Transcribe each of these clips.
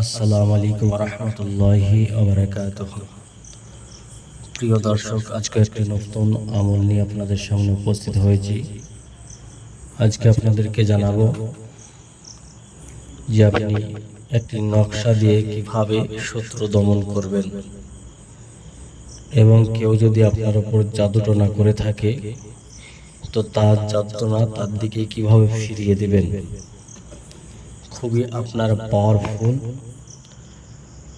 আসসালামু আলাইকুম রহমতুল্লাহি প্রিয় দর্শক, আজকে একটি নতুন আমল নিয়ে আপনাদের সামনে উপস্থিত হয়েছি। আজকে আপনাদেরকে জানাব যে আপনি একটি নকশা দিয়ে কীভাবে শত্রু দমন করবেন এবং কেউ যদি আপনার উপর জাদুটনা করে থাকে, তো তার যাতনা তার দিকে কীভাবে ফিরিয়ে দিবেন? খুবই আপনার পাওয়ারফুল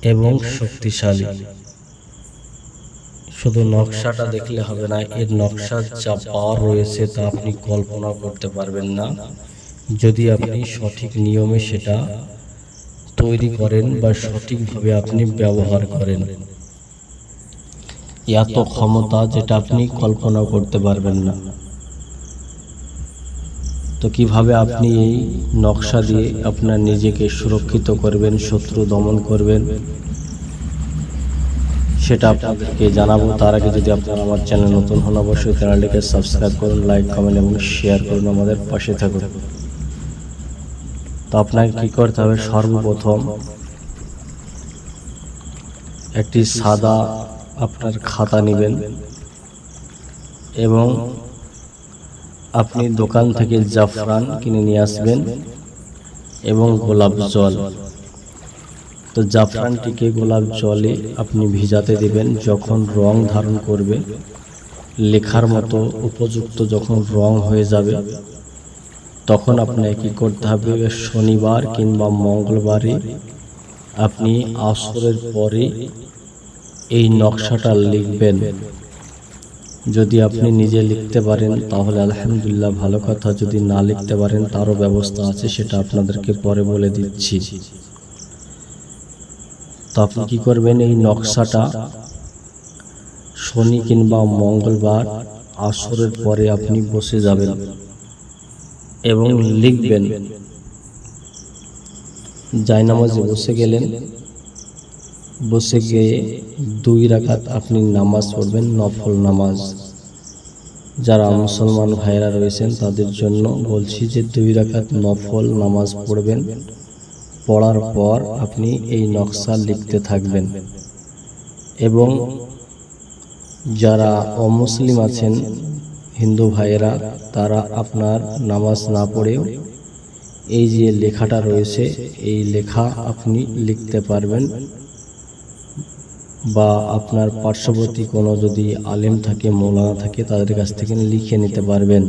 এবং শক্তিশালী। শুধু নকশাটা দেখলে হবে না এর নকশার যা পাওয়ার রয়েছে তা আপনি কল্পনা করতে পারবেন না। যদি আপনি সঠিক নিয়মে সেটা তৈরি করেন বা সঠিকভাবে আপনি ব্যবহার করেন। এত ক্ষমতা যেটা আপনি কল্পনা করতে পারবেন না। তো কীভাবে আপনি এই নকশা দিয়ে আপনার নিজেকে সুরক্ষিত করবেন, শত্রু দমন করবেন, সেটা আপনাদেরকে জানাব। তার আগে যদি আপনারা আমার চ্যানেল নতুন হন, অবশ্যই চ্যানেলটিকে সাবস্ক্রাইব করুন, লাইক, কমেন্ট এবং শেয়ার করুন আমাদের পাশে থাকুন। তো আপনাকে কি করতে হবে? সর্বপ্রথম একটি সাদা আপনার খাতা নেবেন এবং আপনি দোকান থেকে জাফরান কিনে নিয়ে আসবেন এবং গোলাপ জল। তো জাফরানটিকে গোলাপ জলে আপনি ভিজাতে দেবেন যখন রং ধারণ করবে। লেখার মতো উপযুক্ত যখন রং হয়ে যাবে, তখন আপনাকে কি করতে হবে? শনিবার কিংবা মঙ্গলবারে আপনি আসরের পরে এই নকশাটা লিখবেন। যদি আপনি নিজে লিখতে পারেন, তাহলে আলহামদুলিল্লাহ ভালো কথা। যদি না লিখতে পারেন, তারও ব্যবস্থা আছে, সেটা আপনাদেরকে পরে বলে দিচ্ছি। তো আপনি কী করবেন? এই নকশাটা শনি কিংবা মঙ্গলবার আসরের পরে আপনি বসে যাবেন এবং লিখবেন, জায়নামাজে বসে গেলেন। বসে গিয়ে দুই রাখাত আপনি নামাজ পড়বেন, নফল নামাজ। যারা মুসলমান ভাইরা রয়েছেন, তাদের জন্য বলছি যে দুই রাকাত নফল নামাজ পড়বেন। পড়ার পর আপনি এই নকশা লিখতে থাকবেন। এবং যারা অমুসলিম আছেন, হিন্দু ভাইয়েরা, তারা আপনার নামাজ না পড়েও এই যে লেখাটা রয়েছে, এই লেখা আপনি লিখতে পারবেন। বা আপনার পার্শ্ববর্তী কোনো যদি আলেম থাকে, মৌলানা থাকে, তাদের কাছ থেকে লিখে নিতে পারবেন।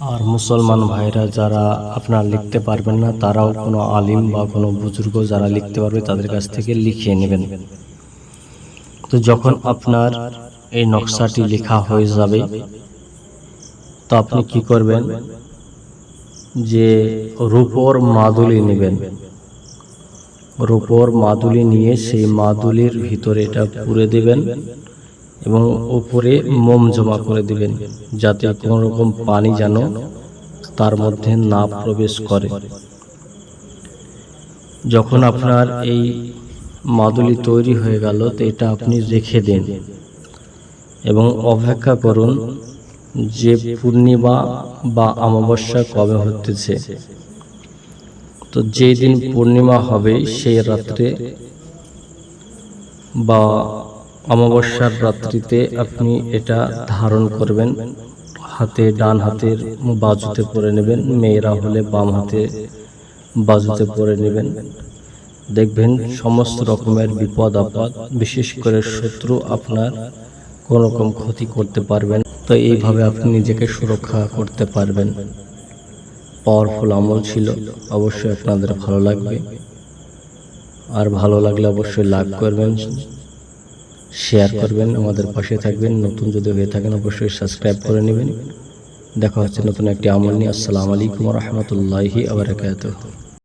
আর মুসলমান ভাইরা যারা আপনার লিখতে পারবেন না, তারাও কোনো আলিম বা কোনো বুজুর্গ যারা লিখতে পারবে, তাদের কাছ থেকে লিখিয়ে নেবেন। তো যখন আপনার এই নকশাটি লেখা হয়ে যাবে, তো আপনি কি করবেন? যে রূপর মাদুলি নেবেন। রূপর মাদুলি নিয়ে সেই মাদুলির ভিতরে এটা পুরে দেবেন এবং উপরে মোম জমা করে দিবেন, যাতে কোনো রকম পানি যেন তার মধ্যে না প্রবেশ করে। যখন আপনার এই মাদুলি তৈরি হয়ে গেল, তো এটা আপনি রেখে দিন এবং অপেক্ষা করুন যে পূর্ণিমা বা অমাবস্যা কবে হতেছে। তো যেদিন পূর্ণিমা হবে, সেই রাত্রে বা অমাবস্যার রাত্রিতে আপনি এটা ধারণ করবেন, হাতে, ডান হাতের বাজুতে পরে নেবেন, মেয়েরা হলে বাম হাতে বাজুতে পরে নেবেন। দেখবেন সমস্ত রকমের বিপদ, আপদ, বিশেষ করে শত্রু আপনার কোন রকম ক্ষতি করতে পারবেন তো এইভাবে আপনি নিজেকে সুরক্ষা করতে পারবেন। পাওয়ারফুল আমল ছিল, অবশ্যই আপনাদের ভালো লাগবে। আর ভালো লাগলে অবশ্যই লাভ করবেন শেয়ার করবেন, আমাদের পাশে থাকবেন। নতুন যদি হয়ে থাকেন, অবশ্যই সাবস্ক্রাইব করে নেবেন। দেখা হচ্ছে নতুন একটি আমল নিয়ে। আসসালামু আলাইকুম রহমতুল্লাহি আবরকাত